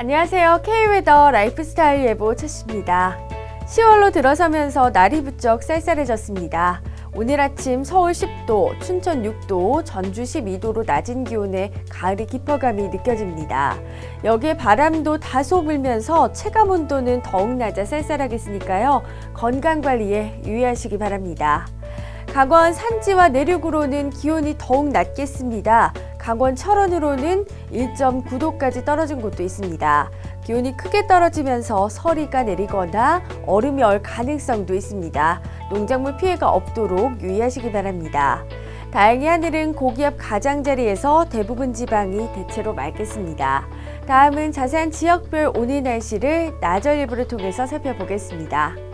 안녕하세요. K웨더 라이프스타일 예보 최씨입니다. 10월로 들어서면서 날이 부쩍 쌀쌀해졌습니다. 오늘 아침 서울 10도, 춘천 6도, 전주 12도로 낮은 기온에 가을의 깊어감이 느껴집니다. 여기에 바람도 다소 불면서 체감 온도는 더욱 낮아 쌀쌀하겠으니까요. 건강 관리에 유의하시기 바랍니다. 강원 산지와 내륙으로는 기온이 더욱 낮겠습니다. 강원 철원으로는 1.9도까지 떨어진 곳도 있습니다. 기온이 크게 떨어지면서 서리가 내리거나 얼음이 얼 가능성도 있습니다. 농작물 피해가 없도록 유의하시기 바랍니다. 다행히 하늘은 고기압 가장자리에서 대부분 지방이 대체로 맑겠습니다. 다음은 자세한 지역별 오늘 날씨를 나절 일부를 통해서 살펴보겠습니다.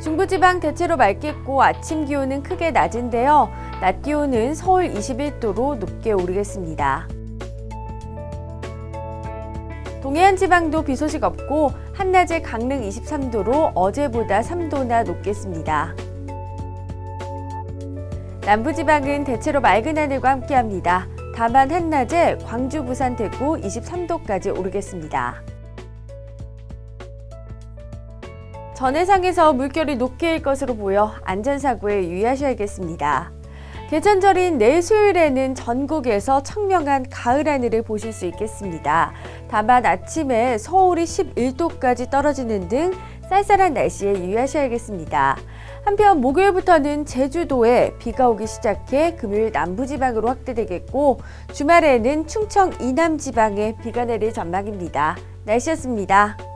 중부지방 대체로 맑겠고 아침 기온은 크게 낮은데요. 낮 기온은 서울 21도로 높게 오르겠습니다. 동해안 지방도 비 소식 없고 한낮에 강릉 23도로 어제보다 3도나 높겠습니다. 남부지방은 대체로 맑은 하늘과 함께합니다. 다만 한낮에 광주, 부산, 대구 23도까지 오르겠습니다. 전해상에서 물결이 높게 일 것으로 보여 안전사고에 유의하셔야겠습니다. 개천절인 내일 수요일에는 전국에서 청명한 가을 하늘을 보실 수 있겠습니다. 다만 아침에 서울이 11도까지 떨어지는 등 쌀쌀한 날씨에 유의하셔야겠습니다. 한편 목요일부터는 제주도에 비가 오기 시작해 금요일 남부지방으로 확대되겠고 주말에는 충청 이남지방에 비가 내릴 전망입니다. 날씨였습니다.